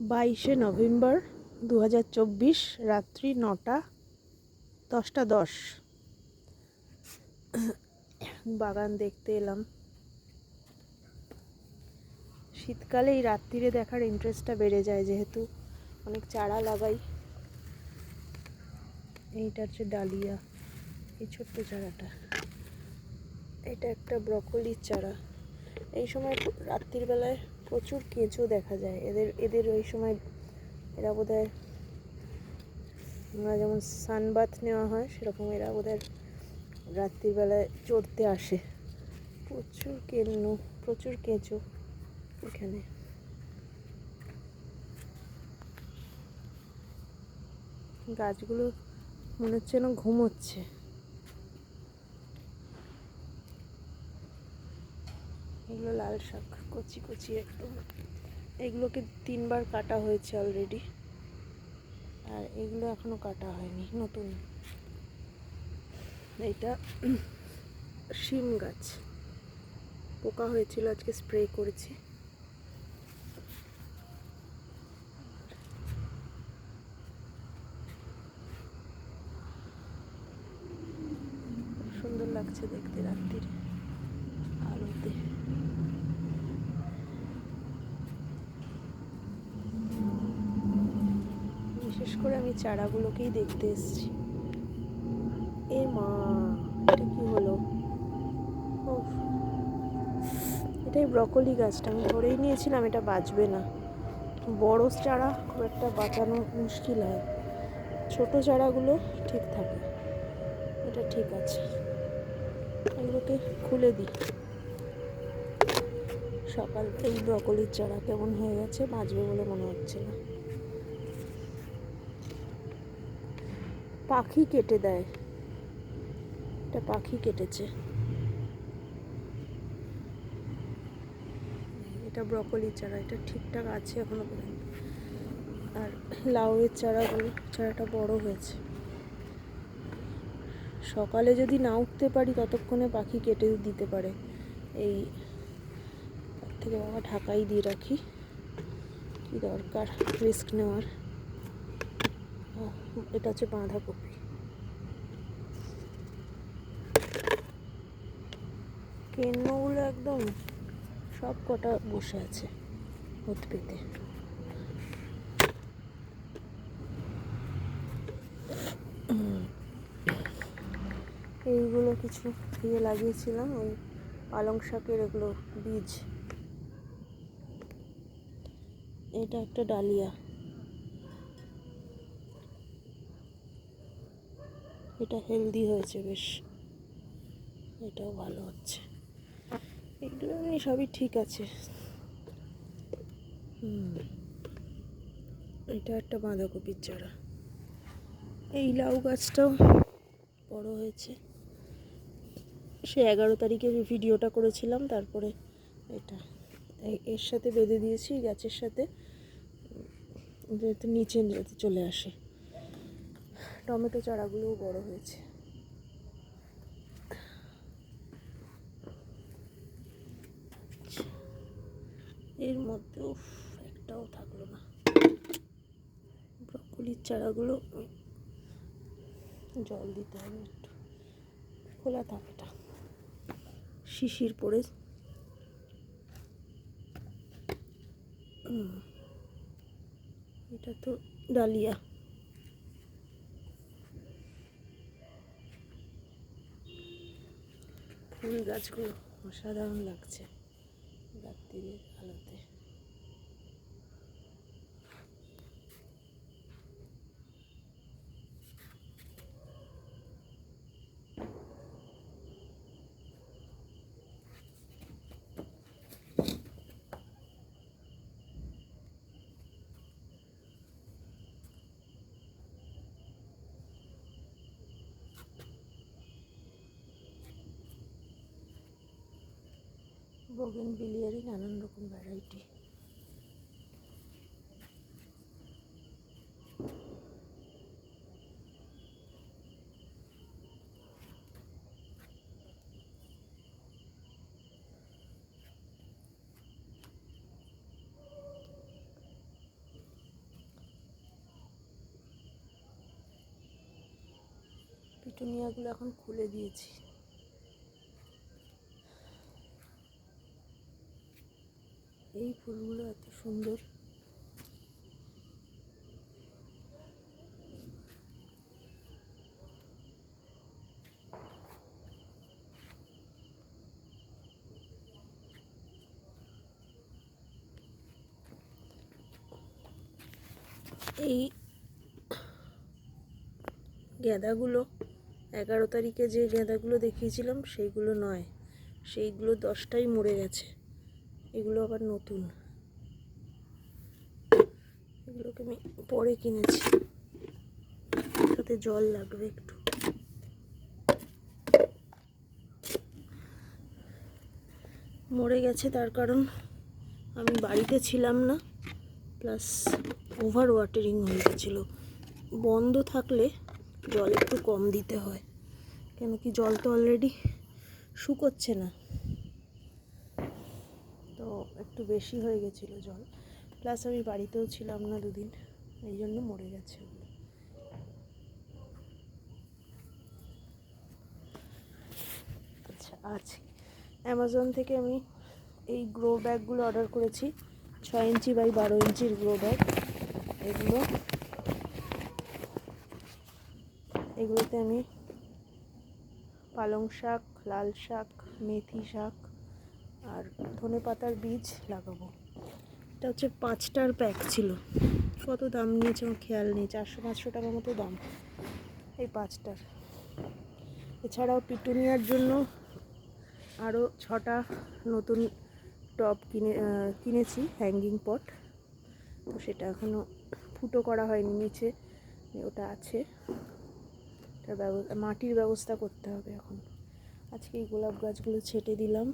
বাইশে নভেম্বর দু হাজার চব্বিশ, রাত্রি নটা, দশটা দশ। বাগান দেখতে এলাম। শীতকালে এই রাত্রিরে দেখার ইন্টারেস্টটা বেড়ে যায় যেহেতু অনেক চারা লাগাই। এইটা হচ্ছে ডালিয়া, এই ছোট্ট চারাটা। এটা একটা ব্রকলির চারা। এই সময় রাত্রির বেলায় প্রচুর কেঁচো দেখা যায়। এদের এদের ওই সময় এরা বোধ হয় আমরা যেমন সানবাথ নেওয়া হয়, সেরকম এরা বোধ হয় রাত্রিবেলায় চড়তে আসে। প্রচুর কেন্ন প্রচুর কেঁচো এখানে। গাছগুলো মনে হচ্ছে যেন ঘুমোচ্ছে। এগুলো লাল শাক, কচি কচি একদম। এগুলোকে তিনবার কাটা হয়েছে অলরেডি আর এগুলো এখনও কাটা হয়নি, নতুন। এইটা শিম গাছ। পোকা হয়েছিল, আজকে স্প্রে করেছি। সুন্দর লাগছে দেখতে রাত্রিরে। করে আমি চারাগুলোকেই দেখতে এসেছি। এ মা এটা কি হলো? উফ, এটাই ব্রকলি গাছটা। আমি ধরেই নিয়েছিলাম এটা বাঁচবে না। বড় চারা খুব একটা বাঁচানো মুশকিল হয়। ছোট চারাগুলো ঠিক থাকে। এটা ঠিক আছে। এগুলোকে খুলে দিই। সকাল এই ব্রকলির চারা কেমন হয়ে গেছে বাঁচবে বলে মনে হচ্ছে না। পাখি কেটে দেয়। এটা পাখি কেটেছে। এটা ব্রকলির চারা, এটা ঠিকঠাক আছে এখনও পর্যন্ত। আর লাউয়ের চারাগুলো চারাটা বড় হয়েছে। সকালে যদি না উঠতে পারি, ততক্ষণে পাখি কেটে দিতে পারে। এই থেকে বাবা ঢাকাই দিয়ে রাখি। কি দরকার? রিস্ক নেওয়ার। এটা হচ্ছে বাঁধাকপি। কেন্নগুলো একদম সব কটা বসে আছে হত পেতে এইগুলো কিছু দিয়ে লাগিয়েছিলাম, ওই পালং শাকের এগুলো বীজ। এটা একটা ডালিয়া। এটা হেলদি হয়েছে বেশ। এটাও ভালো হচ্ছে। এগুলো সবই ঠিক আছে। এটা একটা বাঁধাকপির চারা। এই লাউ গাছটাও বড় হয়েছে। সে এগারো তারিখে ভিডিওটা করেছিলাম, তারপরে এটা এর সাথে বেঁধে দিয়েছি, গাছের সাথে, যাতে নিচে যাতে চলে আসে। টমেটো চারাগুলোও বড় হয়েছে। এর মধ্যে উফ, একটাও থাকল না। ব্রকলির চারাগুলো জল দিতে হবে একটু। খোলা থাকে এটা। শিশির উম, এটা তো ডালিয়া। ফুল গাছগুলো অসাধারণ লাগছে রাত্রির বগেন বিলিয়ারি নানান রকম ভ্যারাইটি পিটুনিয়াগুলো এখন খুলে দিয়েছি। এই ফুলগুলো এত সুন্দর। এই গাঁদাগুলো, এগারো তারিখে যে গাঁদাগুলো দেখিয়েছিলাম, সেইগুলো নয়। সেইগুলো দশটাই মরে গেছে। এগুলো আবার নতুন। এগুলোকে আমি পরে কিনেছি। সাথে জল লাগবে একটু। মরে গেছে তার কারণ আমি বাড়িতে ছিলাম না। প্লাস ওভার ওয়াটারিং হয়ে গেছিল। বন্ধ থাকলে জল একটু কম দিতে হয়। কেন কি জল তো অলরেডি শুকোচ্ছে না। একটু বেশি হয়ে গেছিল জল। প্লাস আমি বাড়িতেও ছিলাম না দুদিন, এই জন্য মরে গেছে। আচ্ছা আছে অ্যামাজন থেকে আমি এই গ্রো ব্যাগগুলো অর্ডার করেছি। ছয় ইঞ্চি বাই বারো ইঞ্চির গ্রো ব্যাগ এগুলো, এগুলোতে আমি পালং শাক, লাল শাক, মেথি শাক আর ধনে পাতার বীজ লাগাবো। এটা হচ্ছে পাঁচটার প্যাক ছিল। কত দাম নিয়েছে আমার খেয়াল নেই, চারশো, পাঁচশো টাকার মতো দাম এই পাঁচটার। এছাড়াও পিটুনিয়ার জন্য আরও ছটা নতুন টব কিনে কিনেছি হ্যাঙ্গিং পট তো সেটা এখনও ফুটো করা হয়নি, নিচে ওটা আছে। ব্যবস্থা মাটির ব্যবস্থা করতে হবে এখন। আজকে এই গোলাপ গাছগুলো ছেটে দিলাম।